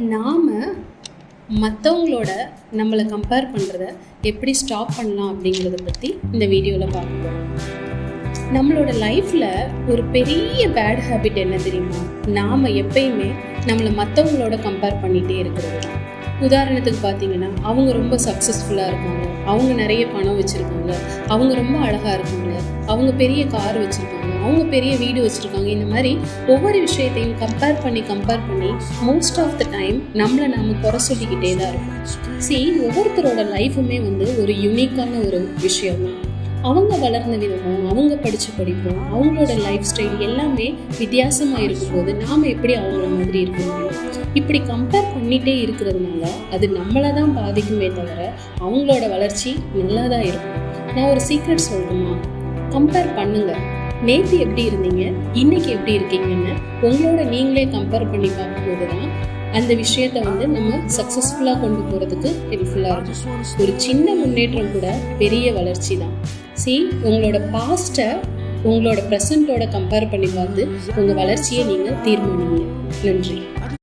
நாம் மற்றவங்களோட நம்மளை கம்பேர் பண்ணுறத எப்படி ஸ்டாப் பண்ணலாம் அப்படிங்கிறத பற்றி இந்த வீடியோவில் பார்க்க போகிறோம் நம்மளோட லைஃப்பில் ஒரு பெரிய பேட் ஹேபிட் என்ன தெரியுமா? நாம் எப்பயுமே நம்மளை மற்றவங்களோட கம்பேர் பண்ணிகிட்டே இருக்கிறது தான். உதாரணத்துக்கு பார்த்தீங்கன்னா அவங்க ரொம்ப சக்ஸஸ்ஃபுல்லாக இருக்காங்க அவங்க நிறைய பணம் வச்சுருக்காங்க அவங்க ரொம்ப அழகாக இருக்காங்க அவங்க பெரிய கார் வச்சுருக்காங்க அவங்க பெரிய வீடு வச்சுருக்காங்க. இந்த மாதிரி ஒவ்வொரு விஷயத்தையும் கம்பேர் பண்ணி கம்பேர் பண்ணி மோஸ்ட் ஆஃப் த டைம் நம்மளை நாம் குறை சொல்லிக்கிட்டே தான் இருக்கும் சி ஒவ்வொருத்தரோட லைஃபுமே வந்து ஒரு யூனிக்கான ஒரு விஷயம் தான் அவங்க வளர்ந்த விதமும் அவங்க படித்த படிப்பும் அவங்களோட லைஃப் ஸ்டைல் எல்லாமே வித்தியாசமாக இருக்கும்போது நாம் எப்படி அவங்கள மாதிரி இருக்க முடியும்? இப்படி கம்பேர் பண்ணிகிட்டே இருக்கிறதுனால அது நம்மளை தான் பாதிக்குமே தவிர அவங்களோட வளர்ச்சி நல்லா தான் இருக்கும். நான் ஒரு சீக்ரெட் சொல்லணுமா கம்பேர் பண்ணுங்கள் நேற்று எப்படி இருந்தீங்க? இன்னைக்கு எப்படி இருக்கீங்கன்னு உங்களோட நீங்களே கம்பேர் பண்ணி பார்க்கும்போது தான் அந்த விஷயத்த வந்து நம்ம சக்ஸஸ்ஃபுல்லாக கொண்டு போகிறதுக்கு ஹெல்ப்ஃபுல்லாக இருக்கும். ஒரு சின்ன முன்னேற்றம் கூட பெரிய வளர்ச்சி தான். சி உங்களோட பாஸ்ட்டை உங்களோட ப்ரெசண்ட்டோட கம்பேர் பண்ணி பார்த்து உங்கள் வளர்ச்சியை நீங்கள் தீர்மானிங்க. நன்றி.